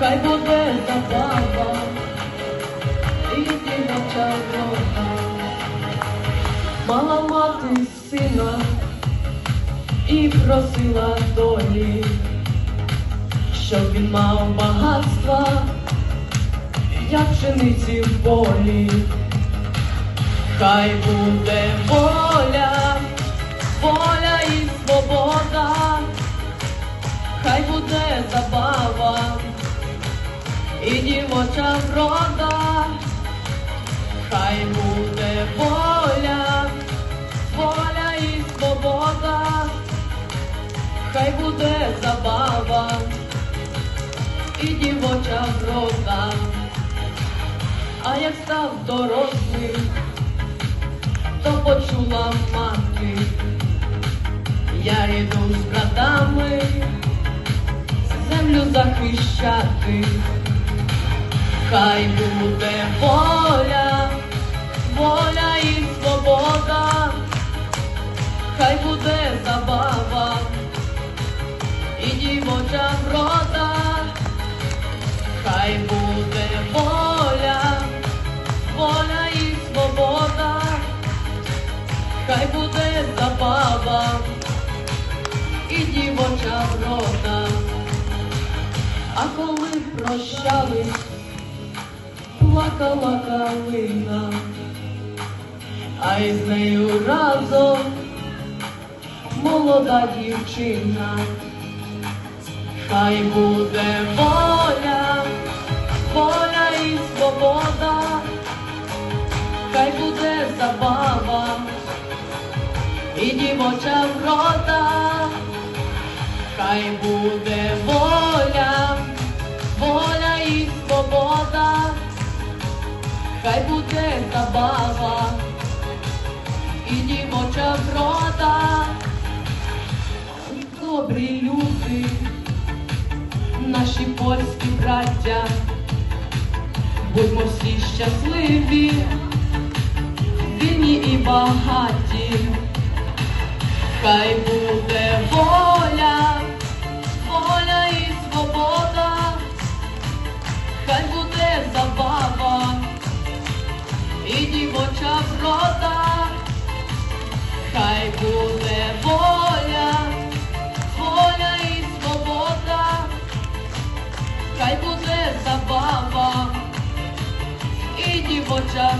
забава, і дівча врода. Мала мати сина і просила долі, щоб він мав багатства, як пшениці в полі. Хай буде воля, воля і свобода, хай буде забава і дівоча врода, хай буде воля, воля і свобода, хай буде забава. І дівоча врода, а як став дорослим, то почула мати, я йду з братами землю захищати, хай буде воля, воля і свобода, хай буде забава. І дівоча врода, хай буде воля, воля і свобода, хай буде забава. І дівоча врода. А коли прощались, плакала калина, а із нею разом молода дівчина. Хай буде воля, воля і свобода, хай буде забава і дівоча врода, хай буде воля, хай буде забава. І дівоча врода, добрі люди, наші польські браття, будьмо всі щасливі, вільні і багаті. Хай буде дівоча врода, хай буде воля, воля і свобода, хай буде забава. І дівоча